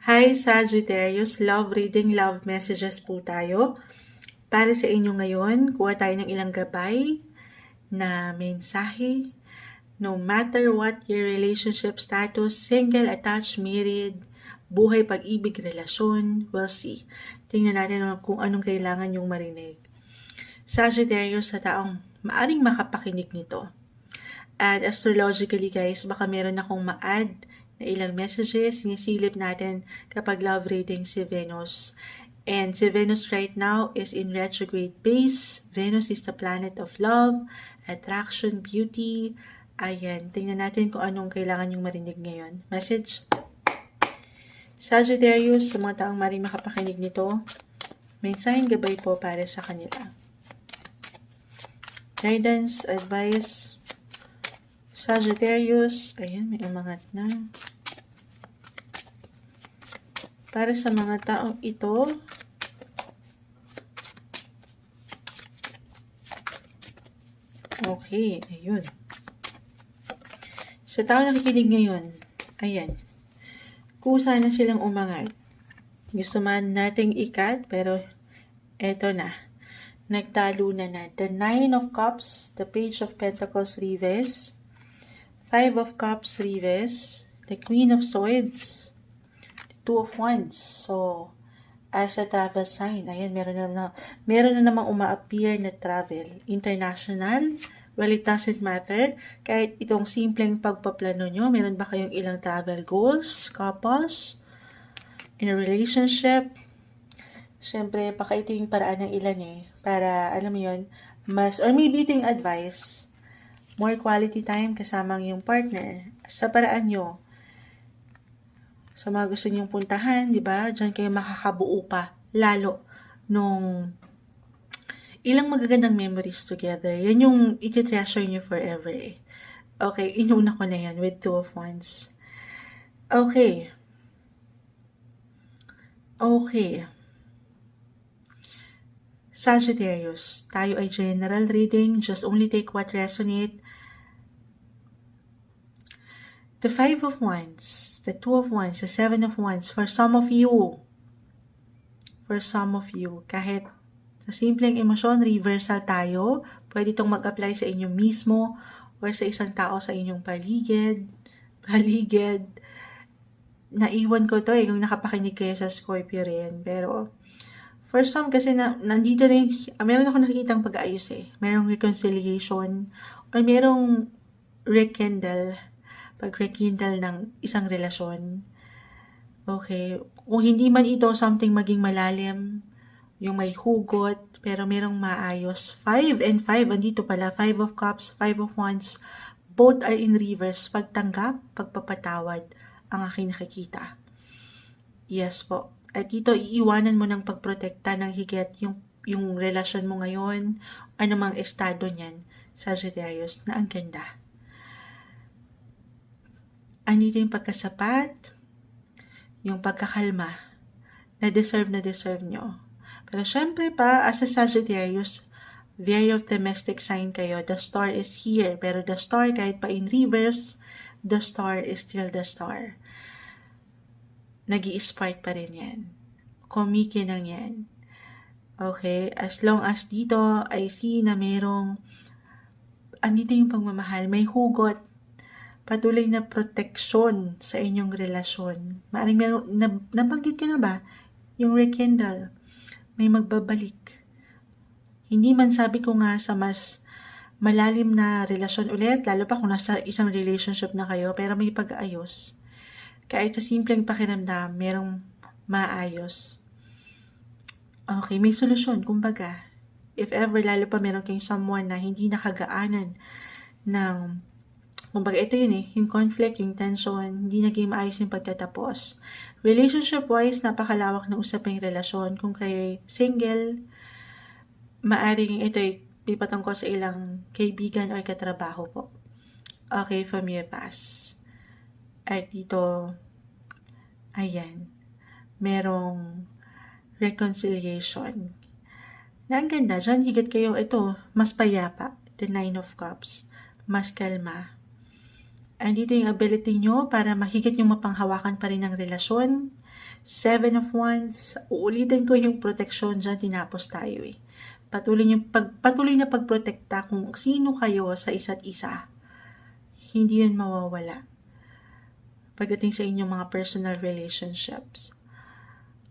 Hi Sagittarius, love reading, love messages po tayo. Para sa inyo ngayon, kuha tayo ng ilang gabay na mensahe. No matter what your relationship status, single, attached, married, buhay, pag-ibig, relasyon, we'll see. Tingnan natin kung anong kailangan yung marinig. Sagittarius sa taong maaring makapakinig nito. At astrologically guys, baka meron akong ma-add na ilang messages sinisilip natin kapag love reading si Venus. And si Venus right now is in retrograde base. Venus is the planet of love, attraction, beauty. Ayan, tingnan natin kung anong kailangan yung marinig ngayon. Message? Sagittarius, sa mga taong maring makapakinig nito, mensaheng gabay po para sa kanila. Guidance, advice, Sagittarius, ayan, may umangat na. Para sa mga taong ito, okay, ayun. Sa taong nakikinig ngayon, ayan, kusa na silang umangat. Gusto man nating ikat, pero eto na. Nagtalo na na. The Nine of Cups, the Page of Pentacles reverse, Five of Cups reverse, the Queen of Swords, Two of Wands. So, as a travel sign, ayan, meron na, na meron na namang uma-appear na travel. International, well, it doesn't matter. Kahit itong simpleng pagpaplano nyo, meron ba kayong ilang travel goals, couples, in a relationship, Siyempre, baka yung paraan ng ilan eh. Para, alam mo yun, mas, or maybe ito yung advice more quality time kasama ang iyong partner sa paraan nyo. Sa mga gusto nyong puntahan, di ba? Diyan kayo makakabuo pa. Lalo nung ilang magagandang memories together. Yan yung iti-treasure nyo forever eh. Okay, inuna ko na yan with two of wands. Okay. Okay. Sagittarius, tayo ay general reading. Just only take what resonate the Five of Wands, the Two of Wands, the Seven of Wands, for some of you, for some of you, kahit sa simpleng emosyon, reversal tayo, pwede itong mag-apply sa inyo mismo or sa isang tao sa inyong paligid, paligid. Naiwan ko to eh, kung nakapakinig kayo sa Scorpio rin. Pero, for some kasi na, nandito na yung, ah, meron ako nakikitang pag-aayos eh. Merong reconciliation or merong rekindle pag-rekindle ng isang relasyon. Okay. Kung hindi man ito something maging malalim, yung may hugot, pero merong maayos. 5 and 5, andito pala, 5 of cups, 5 of wands, both are in reverse. Pagtanggap, pagpapatawad, ang aking nakikita. Yes po. At dito, iiwanan mo ng pagprotekta ng higit yung, yung relasyon mo ngayon, anumang estado niyan, Sagittarius, na ang ganda andito yung pagkasapat, yung pagkakalma, na deserve na deserve nyo. Pero syempre pa, as a Sagittarius, very optimistic sign kayo. The star is here. Pero the star, kahit pa in reverse, the star is still the star. nag spark pa rin yan. Kumikinang yan. Okay? As long as dito, I see na merong andito yung pagmamahal. May hugot patuloy na proteksyon sa inyong relasyon. Maaring meron, na, nabanggit ko na ba, yung rekindle, may magbabalik. Hindi man sabi ko nga sa mas malalim na relasyon ulit, lalo pa kung nasa isang relationship na kayo, pero may pag-aayos. Kahit sa simpleng pakiramdam, merong maayos. Okay, may solusyon, kumbaga. If ever, lalo pa meron kayong someone na hindi nakagaanan ng Kumbaga, ito yun eh, yung conflict, yung tension, hindi naging maayos yung pagtatapos. Relationship-wise, napakalawak na usaping relasyon. Kung kayo single, maaring ito ay pipatungkol sa ilang kaibigan o katrabaho po. Okay, from your past. At dito, ayan, merong reconciliation. Na ang ganda, dyan higit kayo, ito, mas payapa, the Nine of Cups, mas kalma, andito yung ability nyo para mahigit yung mapanghawakan pa rin ng relasyon. Seven of Wands, uulitin ko yung protection dyan, tinapos tayo eh. Patuloy, yung pag, patuloy na pagprotekta kung sino kayo sa isa't isa. Hindi yun mawawala. Pagdating sa inyong mga personal relationships.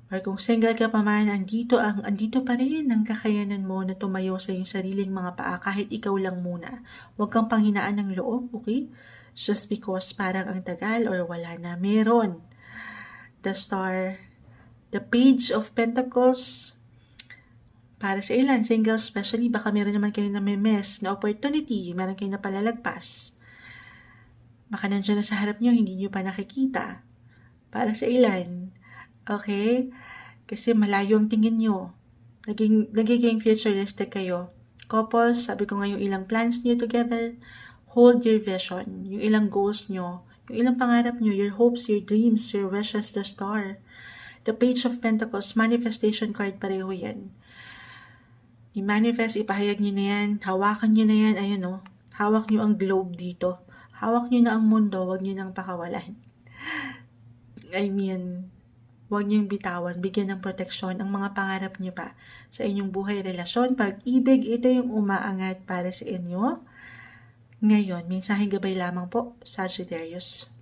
Or kung single ka pa man, andito, ang, andito pa rin ang kakayanan mo na tumayo sa iyong sariling mga paa kahit ikaw lang muna. Huwag kang panghinaan ng loob, okay? Just because parang ang tagal or wala na. Meron. The Star, the Page of Pentacles, para sa ilan, single especially, baka meron naman kayo na may miss na opportunity, meron kayo na palalagpas. Baka nandiyan na sa harap nyo, hindi nyo pa nakikita. Para sa ilan, Okay? Kasi malayo ang tingin nyo. Naging, nagiging futuristic kayo. Couples, sabi ko nga yung ilang plans nyo together, hold your vision. Yung ilang goals nyo, yung ilang pangarap nyo, your hopes, your dreams, your wishes, the star. The Page of Pentacles, manifestation card, pareho yan. I-manifest, ipahayag nyo na yan, hawakan nyo na yan, ayan o. Hawak nyo ang globe dito. Hawak nyo na ang mundo, wag nyo nang pakawalan. I mean, Huwag niyong bitawan, bigyan ng proteksyon ang mga pangarap niyo pa sa inyong buhay, relasyon, pag-ibig. Ito yung umaangat para sa inyo. Ngayon, mensaheng gabay lamang po, Sagittarius.